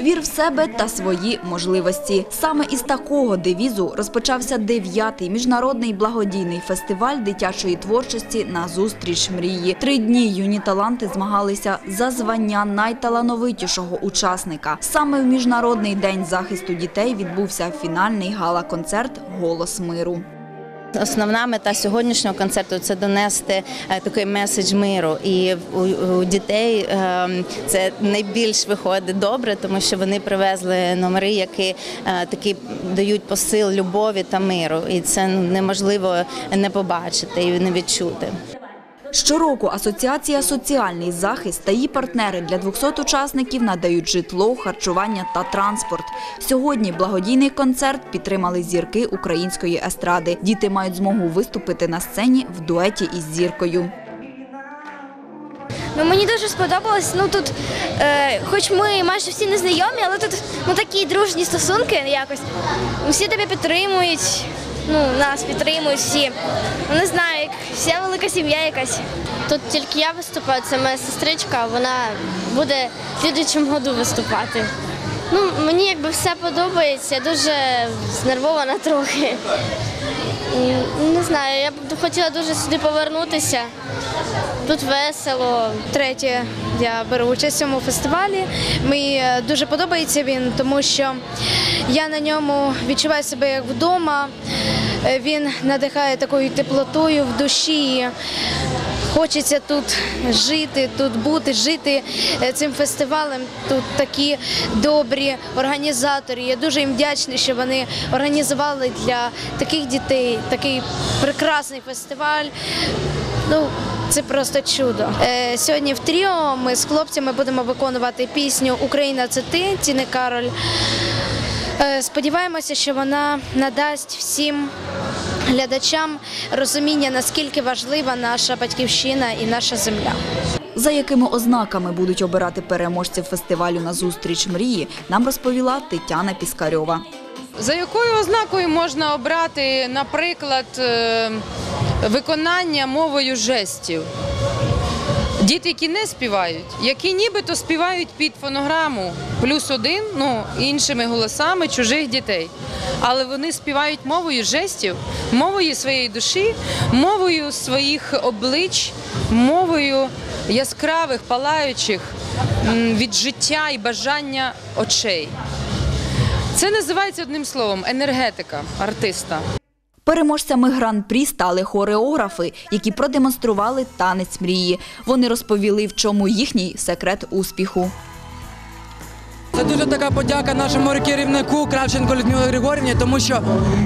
Вір в себе та свої можливості. Саме із такого девізу розпочався дев'ятий міжнародний благодійний фестиваль дитячої творчості на зустріч мрії. Три дні юні таланти змагалися за звання найталановитішого учасника. Саме в міжнародний день захисту дітей відбувся фінальний гала-концерт Голос миру. Основна мета сьогоднішнього концерту це донести е, такий меседж миру. І у, дітей е, це найбільш виходить добре, тому що вони привезли номери, які е, такі дають посил любові та миру. І це ну, неможливо не побачити і не відчути. Щороку Асоціація «Соціальний захист» та її партнери для 200 учасників надають житло, харчування та транспорт. Сьогодні благодійний концерт підтримали зірки української естради. Діти мають змогу виступити на сцені в дуеті із зіркою. Ну, мені дуже сподобалось. Ну тут, е, хоч ми майже всі не знайомі, але тут ну, такі дружні стосунки якось. Всі тебе підтримують, ну, нас підтримують всі. Ну, не знаю, як вся велика сім'я якась. Тут тільки я виступаю, це моя сестричка, вона буде в слідуючому году виступати. Ну, мені якби все подобається, я дуже знервована трохи. Не знаю, я б хотіла дуже сюди повернутися. Тут весело. Третє я беру участь в цьому фестивалі. Мені е, дуже подобається він, тому що я на ньому відчуваю себе як вдома. Е, Він надихає такою теплотою в душі. Хочеться тут жити, тут бути, жити е, цим фестивалем. Тут такі добрі організатори. Я дуже їм вдячна, що вони організували для таких дітей такий прекрасний фестиваль. Ну, це просто чудо. Е, сьогодні в тріо ми з хлопцями будемо виконувати пісню Україна це ти Тіни Кароль. Е, сподіваємося, що вона надасть всім глядачам розуміння, наскільки важлива наша батьківщина і наша земля. За якими ознаками будуть обирати переможців фестивалю на зустріч мрії, нам розповіла Тетяна Піскарьова. За якою ознакою можна обрати, наприклад, е, виконання мовою жестів? Діти, які не співають, які нібито співають під фонограму плюс один, ну іншими голосами чужих дітей. Але вони співають мовою жестів, мовою своєї душі, мовою своїх облич, мовою яскравих, палаючих від життя і бажання очей. Це називається одним словом енергетика артиста. Переможцями гран-прі стали хореографи, які продемонстрували танець мрії. Вони розповіли, в чому їхній секрет успіху. Це дуже така подяка нашому керівнику Кравченко Людмилі Григорівні, тому що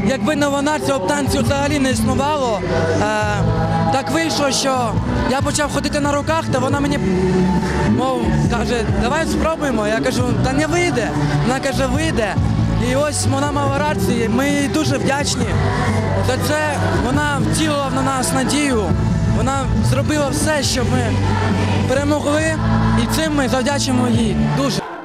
якби не вона цього танцю взагалі не існувало. Е, так вийшло, що я почав ходити на руках, та вона мені мов каже, давай спробуємо. Я кажу, та не вийде. Вона каже, вийде. І ось вона мала рацію. Ми їй дуже вдячні. За це вона втілила на нас надію. Вона зробила все, щоб ми перемогли, і цим ми завдячимо їй дуже.